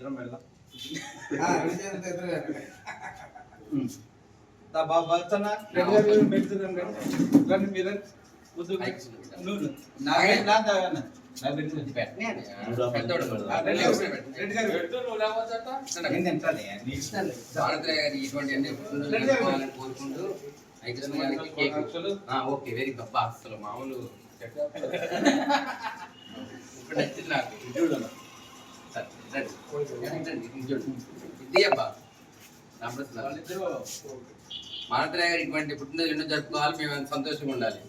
ఇద్దరం కోరుకుంటూ okay. Very good అబ్బా అసలు మామూలు ఇప్పుడు నచ్చింది నాకు మానత్రయ గారు ఇటువంటి పుట్టినరోజు ఎన్నో జరుపుకోవాలి మేము సంతోషంగా ఉండాలి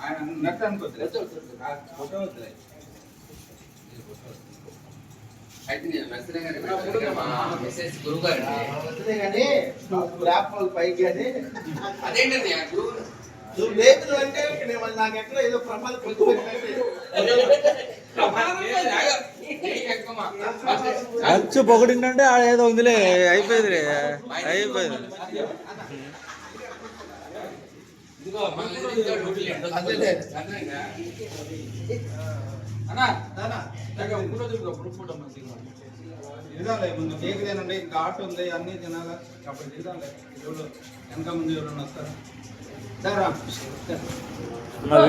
ఆయన నట్టు అనుకోవద్దులే. ఫోటో వద్దులే. అయితే నేను నర్సరీ గారి మా మిస్సెస్ గురువు గారు వదిలే కానీ నువ్వు ర్యాప్ పైకి కానీ అదేంటండి ఆ గురువు? నువ్వు లేదు అంటే నేను మళ్ళీ నాకు ఎక్కడ ఏదో ప్రమాదం అచ్చు పొగిడిందంటే ఆడ ఏదో ఉందిలే అయిపోయింది. అయిపోయింది? అన్నా తిరగాలి ముందు కేక్ తినండి ఇంకా ఆట ఉంది అన్నీ తినాలి. అప్పుడు తిరగాలి ఎవరు వెనక ముందు ఎవరన్నా వస్తారా? దారా